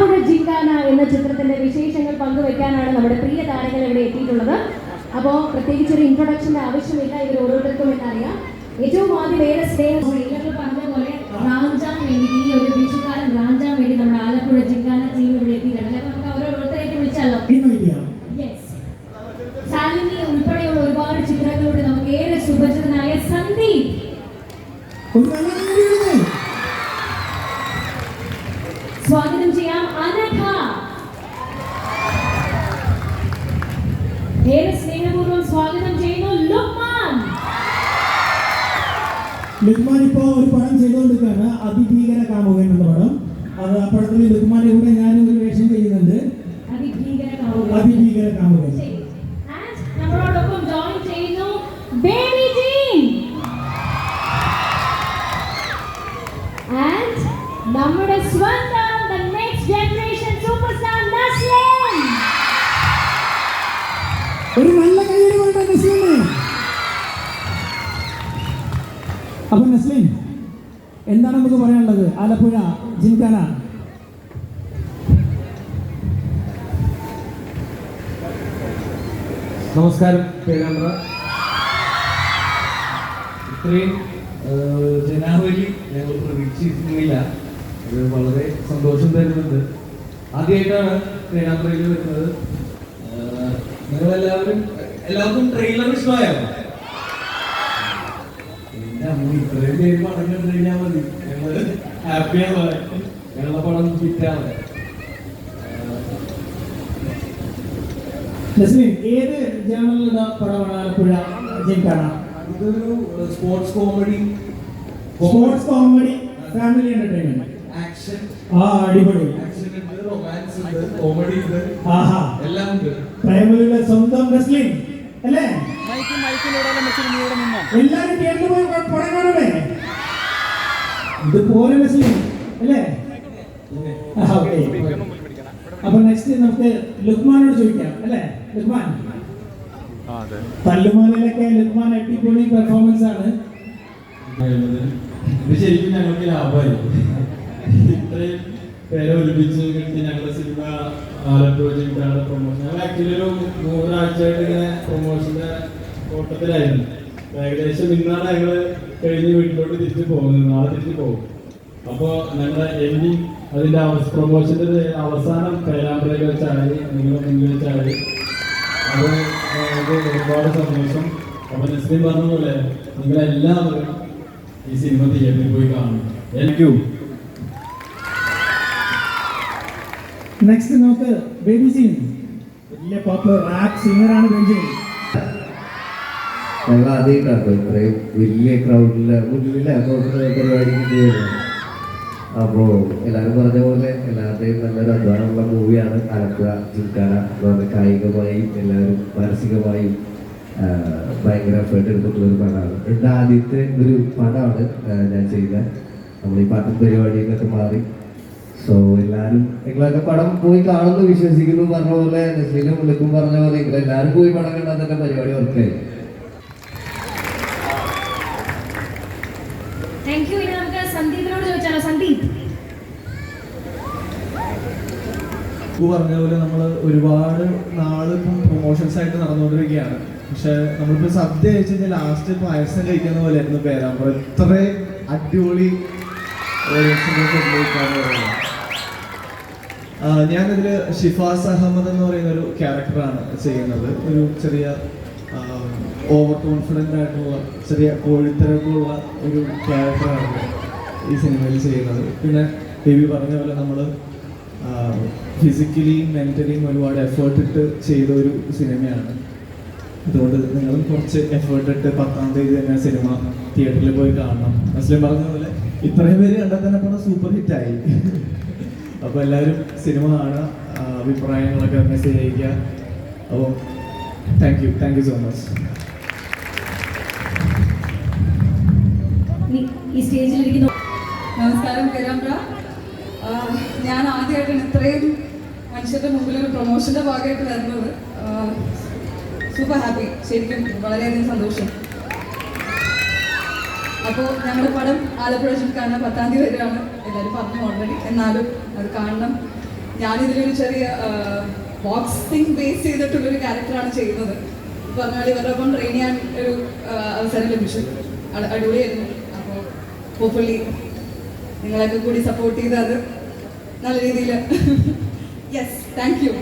ആലപ്പുഴ ജിങ്കാന എന്ന ചിത്രത്തിന്റെ വിശേഷങ്ങൾ പങ്കുവെക്കാനാണ് നമ്മുടെ പ്രിയ താരങ്ങൾ ഇവിടെ എത്തിയിട്ടുള്ളത്. അപ്പോൾ പ്രത്യേകിച്ച് ഒരു ഇൻട്രൊഡക്ഷന്റെ ആവശ്യമില്ല ഇവർ ഓരോരുത്തർക്കും എന്നറിയാം. ഏറ്റവും ആദ്യം ഏറെ സ്നേഹം ഒരു നമ്മുടെ ആലപ്പുഴ ജിങ്കാന ഉൾപ്പെടെയുള്ള ഒരുപാട് ചിത്രങ്ങളിലൂടെ നമുക്ക് ഏറെ സുപരിചിതനായ സന്ദീപ്. ലുക്മാൻ ഇപ്പോ ഒരു പടം ചെയ്തുകൊണ്ടിരിക്കുകയാണ്. അതിഭീകര കാമുകൻ എന്ന പടം. അത് ആ പടത്തിൽ ലുക്മാന്റെ കൂടെ ഞാനും ഒരു വേഷം ചെയ്യുന്നുണ്ട്. അതിഭീകര കാമുകൻ. നമ്മുടെ സ്വന്തം the next generation superstar ഒരു അപ്പൊ നസ്ലിൻ എന്താണ് നമുക്ക് പറയാനുള്ളത്? ആലപ്പുഴ ജിൻകാന. നമസ്കാരം പേരാമ്പ്ര. ഇത്രയും ജനാവലി ഞങ്ങൾ പ്രതീക്ഷിച്ചിരുന്നില്ല. അത് വളരെ സന്തോഷം തരുന്നുണ്ട്. ആദ്യമായിട്ടാണ് പേരാമ്പ്രയിൽ വരുന്നത്. നിങ്ങളെല്ലാവരും എല്ലാവർക്കും ട്രെയിലർ ഇഷ്ടമായോ? അമ്മ ഇത്രയും പേര് പടം കണ്ടു കഴിഞ്ഞാൽ മതി. ഞങ്ങൾ ഹാപ്പിയാണ് ഞങ്ങളുടെ ഹിറ്റാണ്. നസ്ലിൻ ഏത് ജേണലിലുള്ള പടമാണ് ആലപ്പുഴ ഇതൊരു sports comedy sports comedy family entertainment action ആ അടിപൊളി. ആക്ഷൻ ഉണ്ട് റൊമാൻസ് ഉണ്ട് കോമഡി ഉണ്ട്. ആഹാ. എല്ലാം ഉണ്ട്. പ്രേമലയുടെ സ്വന്തം നസ്ലിൻ അല്ലേ? എല്ലാരും തിയേറ്ററിൽ പോയി പ- പടം കാണൂലേ ഇതുപോലെ നസ്ലിൻ അല്ലേ. അപ്പൊ നെക്സ്റ്റ് നമുക്ക് ലുക്മാനോട് ചോദിക്കാം അല്ലേ? ലുക്മാൻ. തല്ലുമാലയിലൊക്കെ ലുക്മാൻ അടിപൊളി പെർഫോമൻസ് ആണ്. ഇത് ശരിക്കും ഞങ്ങൾക്ക് ലാഭമായി. ഇത്രയും പേരെ ഒരുമിച്ച് കിട്ടി ഞങ്ങളുടെ സിനിമ ആലപ്പുഴ ജില്ലയുടെ പ്രൊമോഷൻ ഞങ്ങൾ ആക്ച്വലി ഒരു മൂന്നാഴ്ചയായിട്ട് ഇങ്ങനെ പ്രൊമോഷന്റെ ഓട്ടത്തിലായിരുന്നു. ഏകദേശം ഇന്നാണ് ഞങ്ങൾ കഴിഞ്ഞ് വീട്ടിലോട്ട് തിരിച്ചു പോകുന്നത്. നാളെ തിരിച്ചു പോകും. അപ്പോൾ ഞങ്ങളുടെ എൻഡിങ് അതിന്റെ അവസ് പ്രൊമോഷന്റെ അവസാനം പേരാമ്പ്രയിൽ വെച്ചാണ് നിങ്ങളുടെ മുന്നിൽ വെച്ചാണ്. അത് ഒരുപാട് സന്തോഷം. അപ്പോൾ നസ്ലിം പറഞ്ഞ പോലെ നിങ്ങളെല്ലാവരും ഈ സിനിമ തിയേറ്ററിൽ പോയി കാണും എനിക്ക് നെക്സ്റ്റ് നമുക്ക് ബേബി സീൻ വലിയ പോപ്പുലർ റാപ്പ് സിംഗറാണ് ബേബി ഞങ്ങൾ ആദ്യമായിട്ടാണ് ഇത്രയും വലിയ ക്രൗഡിലെ മുന്നിലെ പരിപാടിക്ക് ചെയ്യുന്നത് അപ്പോൾ എല്ലാവരും പറഞ്ഞ പോലെ എല്ലാവരുടെയും നല്ലൊരു അധ്വാനമുള്ള മൂവിയാണ് അലക്കുക ചിൽക്കാന എന്ന് പറഞ്ഞ കായികമായും എല്ലാവരും മാനസികമായും ഭയങ്കര എഫേർട്ട് എടുത്തിട്ടുള്ള ഒരു പടമാണ്. എന്റെ ആദ്യത്തെ ഒരു പടമാണ് ഞാൻ ചെയ്ത. നമ്മൾ ഈ പാട്ടും പരിപാടിയൊക്കെ മാറി. സോ എല്ലാവരും നിങ്ങളൊക്കെ പടം പോയി കാണുന്നു വിശ്വസിക്കുന്നു പറഞ്ഞ പോലെ നസീലും വിളിക്കും പറഞ്ഞ പോലെ നിങ്ങൾ എല്ലാവരും പോയി പടം കണ്ടാൽ തന്നെ പരിപാടി വർക്കായി താങ്ക് യു ഇനി നമുക്ക് സന്ദീപിനോട് ചോദിച്ചാലോ? സന്ദീപ്. പറഞ്ഞ പോലെ നമ്മൾ ഒരുപാട് നാൾ ഇപ്പം പ്രൊമോഷൻസ് ആയിട്ട് നടന്നുകൊണ്ടിരിക്കുകയാണ്. പക്ഷെ നമ്മളിപ്പോൾ സദ്യ കഴിച്ചു കഴിഞ്ഞാൽ ലാസ്റ്റ് പായസം കഴിക്കുന്ന പോലെ ആയിരുന്നു പേരാമ്പ്ര ഇത്ര അടിപൊളി ഞാനിതിൽ ഷിഫാസ് അഹമ്മദ് എന്ന് പറയുന്ന ഒരു ക്യാരക്ടറാണ് ചെയ്യുന്നത്. ഒരു ചെറിയ ഓവർ കോൺഫിഡന്റ് ആയിട്ടുള്ള ചെറിയ കോഴിത്തരക്കുള്ള ഒരു ക്യാരക്ടറാണ് ഈ സിനിമയിൽ ചെയ്യുന്നത്. പിന്നെ ബേബി പറഞ്ഞ പോലെ നമ്മൾ ഫിസിക്കലിയും മെന്റലിയും ഒരുപാട് എഫേർട്ട് ഇട്ട് ചെയ്ത ഒരു സിനിമയാണ് അതുകൊണ്ട് നിങ്ങളും കുറച്ച് എഫേർട്ട് ഇട്ട് പത്താം തീയതി തന്നെ സിനിമ തിയേറ്ററിൽ പോയി കാണണം. മുസ്ലിം പറഞ്ഞ പോലെ ഇത്രയും പേര് കണ്ടാൽ തന്നെ പടം സൂപ്പർ ഹിറ്റായി അപ്പോൾ എല്ലാവരും സിനിമ കാണുക അഭിപ്രായങ്ങളൊക്കെ മെസ്സേജ് അയക്കുക അപ്പോൾ thank you thank you so much ഈ- സ്റ്റേജിലിരിക്കുന്ന നമസ്കാരം കരാമ്പ്ര ഞാൻ ആദ്യമായിട്ടാണ് ഇത്രയും മനുഷ്യരുടെ മുമ്പിൽ ഒരു പ്രൊമോഷന്റെ ഭാഗമായിട്ട് വരുന്നത്. സൂപ്പർ ഹാപ്പി ശരിക്കും വളരെയധികം സന്തോഷം. അപ്പോൾ ഞങ്ങളുടെ പടം ആലപ്പുഴ ജിൽക്കാന പത്താം തീയതി വരെയാണ് എല്ലാവരും പറഞ്ഞു ഓൾറെഡി എന്നാലും അത് കാണണം. ഞാനിതിലൊരു ചെറിയ ബോക്സിംഗ് ബേസ് ചെയ്തിട്ടുള്ളൊരു ക്യാരക്ടറാണ് ചെയ്യുന്നത്. പറഞ്ഞാൽ ഇവരുടെ ഒപ്പം ട്രെയിൻ ചെയ്യാൻ ഒരു അവസരം ലഭിച്ചു. അടിപൊളിയായിരുന്നു. ഹോപ്പ്ഫുള്ളി നിങ്ങളൊക്കെ കൂടി സപ്പോർട്ട് ചെയ്ത് അത് നല്ല രീതിയിൽ യെസ് താങ്ക് യു